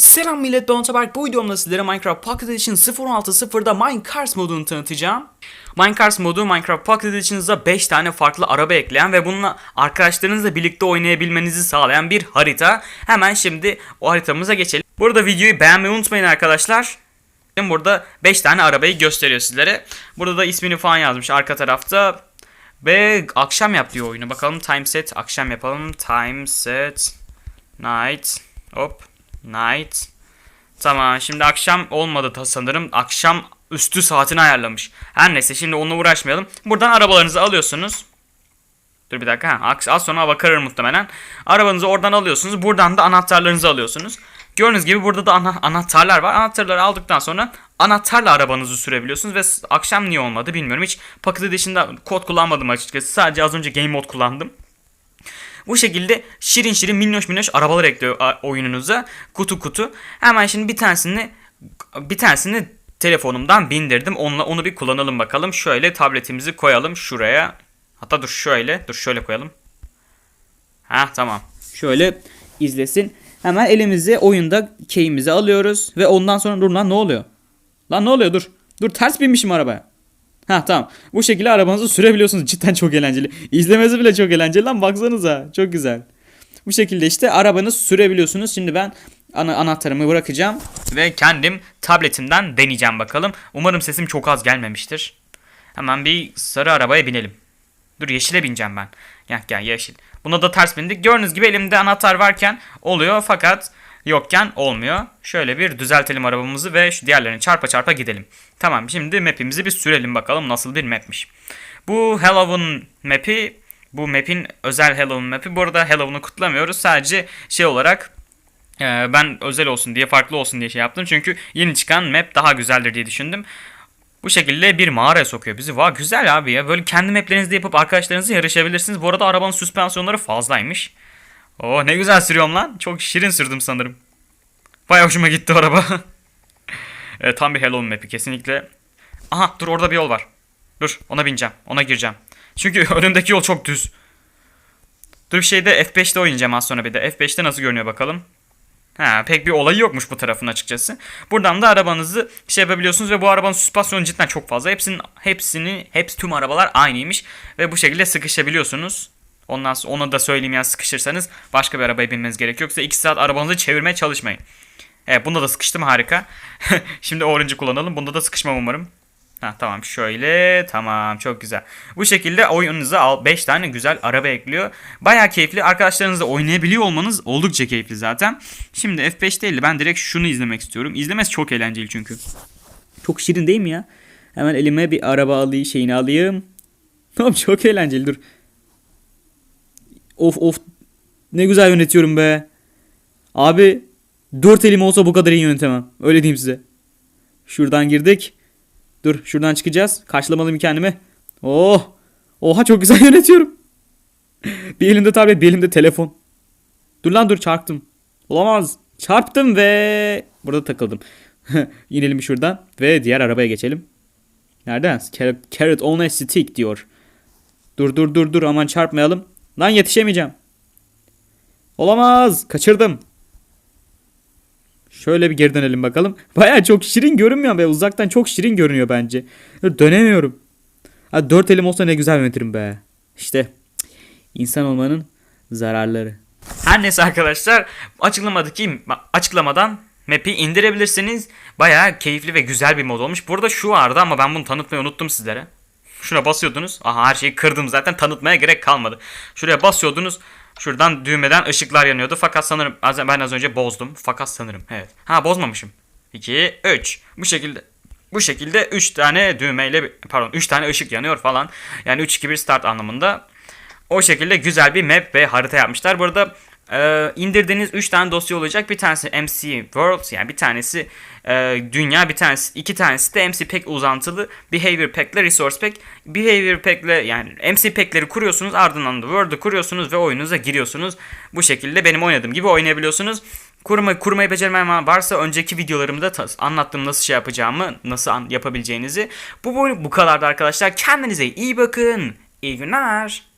Selam millet ben Ataberk. Bu videomda sizlere Minecraft Pocket Edition 0.16.0'da Minecraft modunu tanıtacağım. Minecraft modu Minecraft Pocket Edition'da 5 tane farklı araba ekleyen ve bununla arkadaşlarınızla birlikte oynayabilmenizi sağlayan bir harita. Hemen şimdi o haritamıza geçelim. Burada videoyu beğenmeyi unutmayın arkadaşlar. Burada 5 tane arabayı gösteriyor sizlere. Burada da ismini falan yazmış arka tarafta. Ve akşam yap diyor oyunu. Bakalım time set akşam yapalım. Time set night. Hop. Night. Tamam şimdi akşam olmadı sanırım. Akşam üstü saatini ayarlamış. Her neyse şimdi onunla uğraşmayalım. Buradan arabalarınızı alıyorsunuz. Dur bir dakika. Ha, az sonra hava kararır muhtemelen. Arabanızı oradan alıyorsunuz. Buradan da anahtarlarınızı alıyorsunuz. Gördüğünüz gibi burada da ana- anahtarlar var. Anahtarları aldıktan sonra anahtarla arabanızı sürebiliyorsunuz ve akşam niye olmadı bilmiyorum. Hiç Pocket Edition'da kod kullanmadım açıkçası. Sadece az önce Game Mode kullandım. Bu şekilde şirin şirin minnoş minnoş arabalar ekliyor oyununuza. Kutu kutu. Hemen şimdi bir tanesini bir tanesini telefonumdan bindirdim. Onunla onu bir kullanalım bakalım. Şöyle tabletimizi koyalım şuraya. Hatta dur şöyle. Dur şöyle koyalım. Ha tamam. Şöyle izlesin. Hemen elimize oyunda key'imizi alıyoruz ve ondan sonra dur lan ne oluyor? Lan ne oluyor dur. Dur ters binmişim arabaya. Ha tamam. Bu şekilde arabanızı sürebiliyorsunuz. Cidden çok eğlenceli. İzlemesi bile çok eğlenceli lan baksanıza. Çok güzel. Bu şekilde işte arabanızı sürebiliyorsunuz. Şimdi ben ana anahtarımı bırakacağım ve kendim tabletimden deneyeceğim bakalım. Umarım sesim çok az gelmemiştir. Hemen bir sarı arabaya binelim. Dur yeşile bineceğim ben. Gel gel yeşil. Buna da ters bindik. Gördüğünüz gibi elimde anahtar varken oluyor fakat yokken olmuyor. Şöyle bir düzeltelim arabamızı ve şu diğerlerini çarpa çarpa gidelim. Tamam şimdi map'imizi bir sürelim bakalım nasıl bir map'miş. Bu Halloween map'i bu map'in özel Halloween map'i. Bu arada Halloween'u kutlamıyoruz. Sadece şey olarak e, ben özel olsun diye farklı olsun diye şey yaptım. Çünkü yeni çıkan map daha güzeldir diye düşündüm. Bu şekilde bir mağaraya sokuyor bizi. Vay güzel abi ya. Böyle kendi maplerinizde yapıp arkadaşlarınızla yarışabilirsiniz. Bu arada arabanın süspansiyonları fazlaymış. Oo ne güzel sürüyorum lan. Çok şirin sürdüm sanırım. Baya hoşuma gitti araba. evet, tam bir Halloween map'i kesinlikle. Aha dur orada bir yol var. Dur ona bineceğim. Ona gireceğim. Çünkü önümdeki yol çok düz. Dur bir şeyde F5'te oynayacağım az sonra bir de. F5'te nasıl görünüyor bakalım. Ha, pek bir olayı yokmuş bu tarafın açıkçası. Buradan da arabanızı şey yapabiliyorsunuz ve bu arabanın süspansiyonu cidden çok fazla. Hepsinin hepsini hepsi tüm arabalar aynıymış ve bu şekilde sıkışabiliyorsunuz. Ondan sonra onu da söyleyeyim ya sıkışırsanız başka bir arabaya binmeniz gerekiyor. Yoksa 2 saat arabanızı çevirmeye çalışmayın. Evet bunda da sıkıştım harika. Şimdi orange'ı kullanalım. Bunda da sıkışmam umarım. Ha tamam şöyle tamam çok güzel. Bu şekilde oyununuza al 5 tane güzel araba ekliyor. Baya keyifli. Arkadaşlarınızla oynayabiliyor olmanız oldukça keyifli zaten. Şimdi F5 değil de ben direkt şunu izlemek istiyorum. İzlemesi çok eğlenceli çünkü. Çok şirin değil mi ya? Hemen elime bir araba alayım şeyini alayım. Tamam çok eğlenceli dur. Of of ne güzel yönetiyorum be. Abi dört elim olsa bu kadar iyi yönetemem. Öyle diyeyim size. Şuradan girdik. Dur şuradan çıkacağız. Karşılamalıyım kendimi. Oh. Oha çok güzel yönetiyorum. bir elimde tablet bir elimde telefon. Dur lan dur çarptım. Olamaz. Çarptım ve burada takıldım. İnelim şuradan ve diğer arabaya geçelim. Nereden? Carrot, on a stick diyor. Dur dur dur dur aman çarpmayalım. Lan yetişemeyeceğim. Olamaz. Kaçırdım. Şöyle bir geri dönelim bakalım. Baya çok şirin görünmüyor be. Uzaktan çok şirin görünüyor bence. Dönemiyorum. Ha, dört elim olsa ne güzel yönetirim be. İşte insan olmanın zararları. Her neyse arkadaşlar açıklamadaki açıklamadan map'i indirebilirsiniz. Baya keyifli ve güzel bir mod olmuş. Burada şu vardı ama ben bunu tanıtmayı unuttum sizlere. Şuna basıyordunuz. Aha her şeyi kırdım zaten tanıtmaya gerek kalmadı. Şuraya basıyordunuz. Şuradan düğmeden ışıklar yanıyordu. Fakat sanırım ben az önce bozdum. Fakat sanırım evet. Ha bozmamışım. 2 3. Bu şekilde bu şekilde 3 tane düğmeyle pardon 3 tane ışık yanıyor falan. Yani 3 2 1 start anlamında. O şekilde güzel bir map ve harita yapmışlar. Burada e, indirdiğiniz 3 tane dosya olacak. Bir tanesi MC World yani bir tanesi e, dünya, bir tanesi iki tanesi de MC Pack uzantılı Behavior Pack ile Resource Pack. Behavior Pack ile yani MC Pack'leri kuruyorsunuz ardından da World'u kuruyorsunuz ve oyununuza giriyorsunuz. Bu şekilde benim oynadığım gibi oynayabiliyorsunuz. Kurma, kurmayı becermeyen varsa önceki videolarımda anlattığım nasıl şey yapacağımı, nasıl yapabileceğinizi. Bu, bu kadardı arkadaşlar. Kendinize iyi bakın. İyi günler.